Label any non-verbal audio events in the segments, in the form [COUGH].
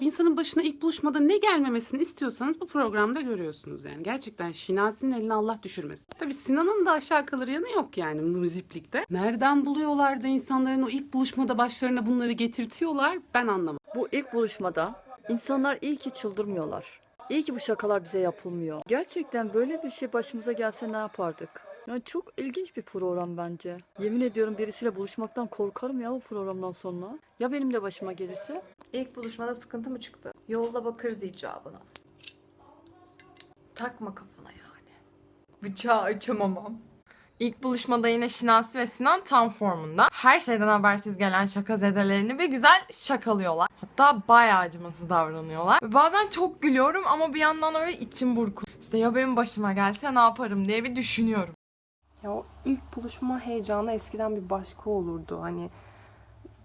Bir insanın başına ilk buluşmada ne gelmemesini istiyorsanız bu programda görüyorsunuz yani. Gerçekten Şinasi'nin eline Allah düşürmesin. Tabii Sinan'ın da aşağı kalır yanı yok yani müziklikte. Nereden buluyorlar da insanların o ilk buluşmada başlarına bunları getirtiyorlar ben anlamadım. Bu ilk buluşmada insanlar iyi ki çıldırmıyorlar. İyi ki bu şakalar bize yapılmıyor. Gerçekten böyle bir şey başımıza gelse ne yapardık? Yani çok ilginç bir program bence. Yemin ediyorum birisiyle buluşmaktan korkarım ya bu programdan sonra. Ya benim de başıma gelirse? İlk buluşmada sıkıntı mı çıktı? Yolla bakarız icabına. Takma kafana yani. Bıçağı açamamam. İlk buluşmada yine Şinasi ve Sinan tam formunda. Her şeyden habersiz gelen şaka zedelerini bir güzel şakalıyorlar. Hatta bayağı acımasız davranıyorlar. Ve bazen çok gülüyorum ama bir yandan öyle içim burkuluyor. İşte ya benim başıma gelse ne yaparım diye bir düşünüyorum. Ya o ilk buluşma heyecanı eskiden bir başka olurdu. Hani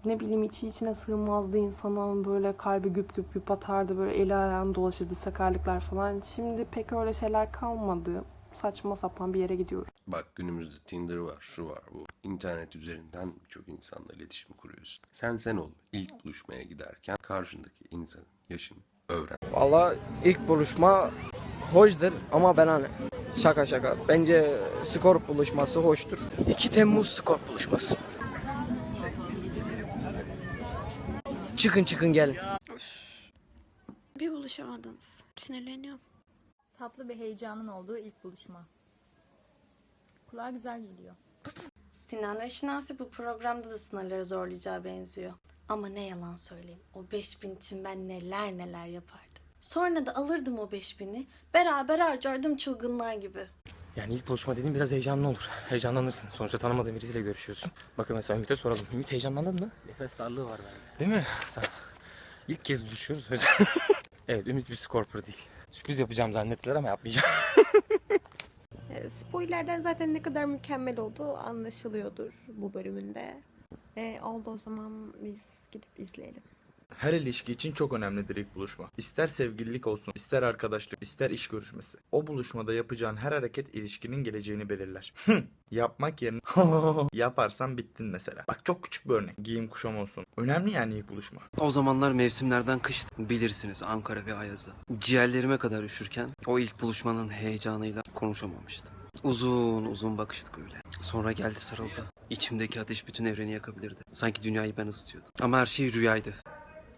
ne bileyim içi içine sığmazdı insanın böyle kalbi güp güp güp atardı böyle eli ayağını dolaşırdı sakarlıklar falan. Şimdi pek öyle şeyler kalmadı. Saçma sapan bir yere gidiyoruz. Bak günümüzde Tinder var, şu var, bu. İnternet üzerinden birçok insanla iletişim kuruyorsun. Sen sen ol. İlk buluşmaya giderken karşındaki insanın yaşını öğren. Valla ilk buluşma hoşdur ama ben hani şaka şaka. Bence skor buluşması hoştur. 2 Temmuz skor buluşması. Çıkın çıkın gelin. Bir buluşamadınız. Sinirleniyorum. Tatlı bir heyecanın olduğu ilk buluşma. Kulağa güzel geliyor. Sinan ve Şinasi bu programda da sınırları zorlayacağı benziyor. Ama ne yalan söyleyeyim. O 5000 için ben neler neler yapardım. Sonra da alırdım o 5000'i. Beraber harcardım çılgınlar gibi. Yani ilk buluşma dediğin biraz heyecanlı olur. Heyecanlanırsın. Sonuçta tanımadığın birisiyle görüşüyorsun. Bakın mesela Ümit'e soralım. Ümit heyecanlandın mı? Nefes darlığı var bende. Değil mi? Sen... İlk kez buluşuyoruz. [LAUGHS] evet Ümit bir scorper değil. Sürpriz yapacağım zannettiler ama yapmayacağım. [LAUGHS] E, Spoilerden zaten ne kadar mükemmel olduğu anlaşılıyordur bu bölümünde. E, oldu o zaman biz gidip izleyelim. Her ilişki için çok önemlidir ilk buluşma. İster sevgililik olsun, ister arkadaşlık, ister iş görüşmesi. O buluşmada yapacağın her hareket ilişkinin geleceğini belirler. Yapmak yerine [LAUGHS] yaparsan bittin mesela. Bak çok küçük bir örnek. Giyim kuşam olsun. Önemli yani ilk buluşma. O zamanlar mevsimlerden kış bilirsiniz Ankara ve Ayaz'ı. Ciğerlerime kadar üşürken o ilk buluşmanın heyecanıyla konuşamamıştım. Uzun uzun bakıştık öyle. Sonra geldi sarıldı. İçimdeki ateş bütün evreni yakabilirdi. Sanki dünyayı ben ısıtıyordum. Ama her şey rüyaydı.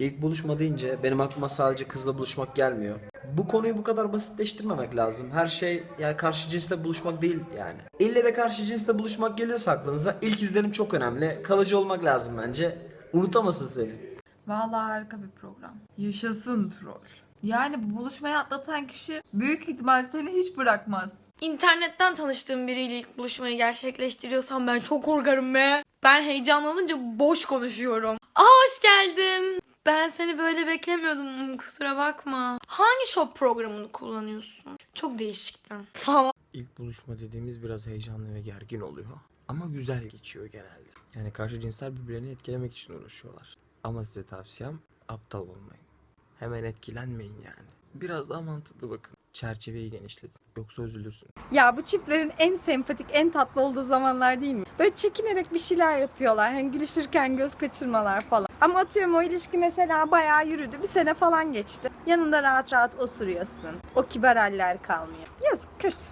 İlk buluşma deyince benim aklıma sadece kızla buluşmak gelmiyor. Bu konuyu bu kadar basitleştirmemek lazım. Her şey yani karşı cinsle buluşmak değil yani. İlle de karşı cinsle buluşmak geliyorsa aklınıza ilk izlenim çok önemli. Kalıcı olmak lazım bence. Unutamasın seni. Vallahi harika bir program. Yaşasın troll. Yani bu buluşmayı atlatan kişi büyük ihtimal seni hiç bırakmaz. İnternetten tanıştığım biriyle ilk buluşmayı gerçekleştiriyorsam ben çok korkarım be. Ben heyecanlanınca boş konuşuyorum. Aa hoş geldin. Ben seni böyle beklemiyordum kusura bakma. Hangi shop programını kullanıyorsun? Çok değişikler. Falan. İlk buluşma dediğimiz biraz heyecanlı ve gergin oluyor. Ama güzel geçiyor genelde. Yani karşı cinsler birbirlerini etkilemek için uğraşıyorlar. Ama size tavsiyem aptal olmayın. Hemen etkilenmeyin yani. Biraz daha mantıklı bakın. Çerçeveyi genişletin. Yoksa üzülürsün. Ya bu çiftlerin en sempatik, en tatlı olduğu zamanlar değil mi? Böyle çekinerek bir şeyler yapıyorlar. Hani gülüşürken göz kaçırmalar falan. Ama atıyorum o ilişki mesela bayağı yürüdü. Bir sene falan geçti. Yanında rahat rahat osuruyorsun. O kibar haller kalmıyor. Yazık kötü.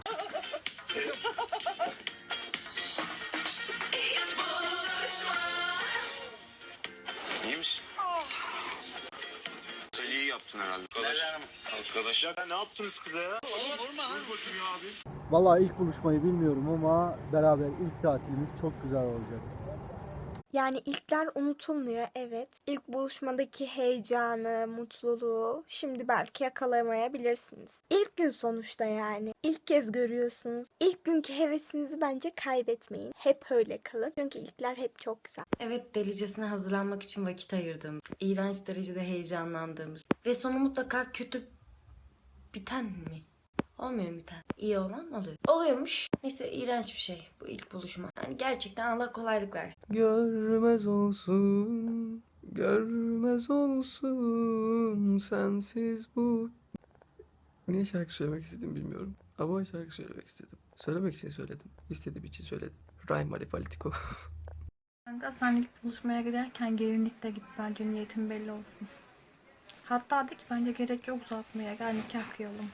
Yaptın herhalde. Arkadaş. Arkadaş. Ya ne yaptınız kıza ya? Vallahi ilk buluşmayı bilmiyorum ama beraber ilk tatilimiz çok güzel olacak. Yani ilkler unutulmuyor evet. İlk buluşmadaki heyecanı, mutluluğu şimdi belki yakalayamayabilirsiniz. İlk gün sonuçta yani. İlk kez görüyorsunuz. İlk günkü hevesinizi bence kaybetmeyin. Hep öyle kalın. Çünkü ilkler hep çok güzel. Evet delicesine hazırlanmak için vakit ayırdım. İğrenç derecede heyecanlandığımız. Ve sonu mutlaka kötü biten mi? Olmuyor mu biten? İyi olan oluyor. Oluyormuş. Neyse iğrenç bir şey bu ilk buluşma. Yani gerçekten Allah kolaylık versin. Görmez olsun, görmez olsun sensiz bu. Niye şarkı söylemek istedim bilmiyorum. Ama şarkı söylemek istedim. Söylemek için söyledim. İstediğim için söyledim. Rhyme Arifalitiko. [LAUGHS] Kanka sen ilk buluşmaya giderken gelinlikle git bence niyetin belli olsun. Hatta de ki bence gerek yok uzatmaya. Gel nikah kıyalım.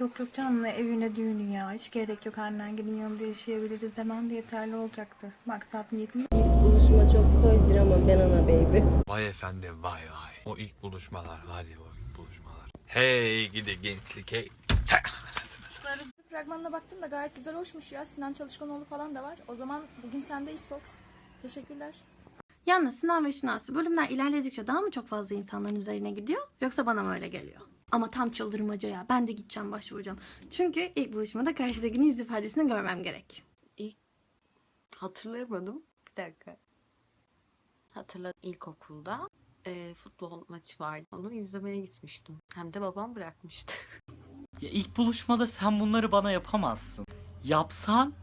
Yok yok canım ne evine düğünü ya. Hiç gerek yok annen gelin yanında yaşayabiliriz demen de yeterli olacaktır. Maksat niyetim Buluşma çok hoşdur ama ben ona baby. Vay efendim vay vay. O ilk buluşmalar var ya o ilk buluşmalar. Hey gidi gençlik hey. Fragmanına baktım da gayet güzel hoşmuş ya. Sinan Çalışkanoğlu falan da var. O zaman bugün sendeyiz Fox. Teşekkürler. Yalnız Sinan ve Şinasi bölümler ilerledikçe daha mı çok fazla insanların üzerine gidiyor? Yoksa bana mı öyle geliyor? Ama tam çıldırmaca ya. Ben de gideceğim başvuracağım. Çünkü ilk buluşmada karşıdakinin yüz ifadesini görmem gerek. Hatırlayamadım. Bir dakika. Hatırladım ilkokulda e, futbol maçı vardı. Onu izlemeye gitmiştim. Hem de babam bırakmıştı. [LAUGHS] Ya ilk buluşmada sen bunları bana yapamazsın. Yapsan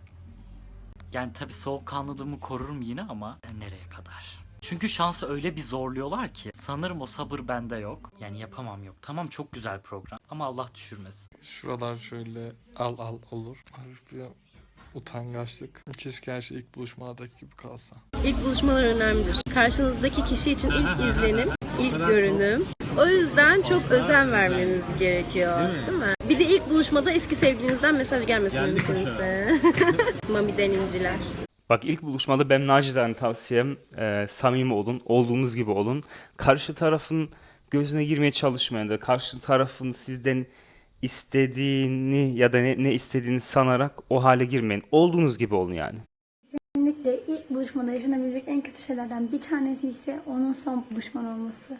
yani tabii soğukkanlılığımı korurum yine ama nereye kadar? Çünkü şansı öyle bir zorluyorlar ki sanırım o sabır bende yok. Yani yapamam yok. Tamam çok güzel program ama Allah düşürmesin. Şuralar şöyle al al olur. Hafif bir utangaçlık. Keşke her şey ilk buluşmadaki gibi kalsa. İlk buluşmalar önemlidir. Karşınızdaki kişi için ilk [LAUGHS] izlenim, ilk görünüm. O yüzden çok özen vermeniz gerekiyor. Değil mi? Bir de ilk buluşmada eski sevgilinizden mesaj gelmesin mümkünse. [LAUGHS] Mami'den inciler. Bak ilk buluşmada benim nacizane tavsiyem e, samimi olun, olduğunuz gibi olun. Karşı tarafın gözüne girmeye çalışmayın da karşı tarafın sizden istediğini ya da ne, ne istediğini sanarak o hale girmeyin. Olduğunuz gibi olun yani. Kesinlikle ilk buluşmada yaşanabilecek en kötü şeylerden bir tanesi ise onun son buluşman olması.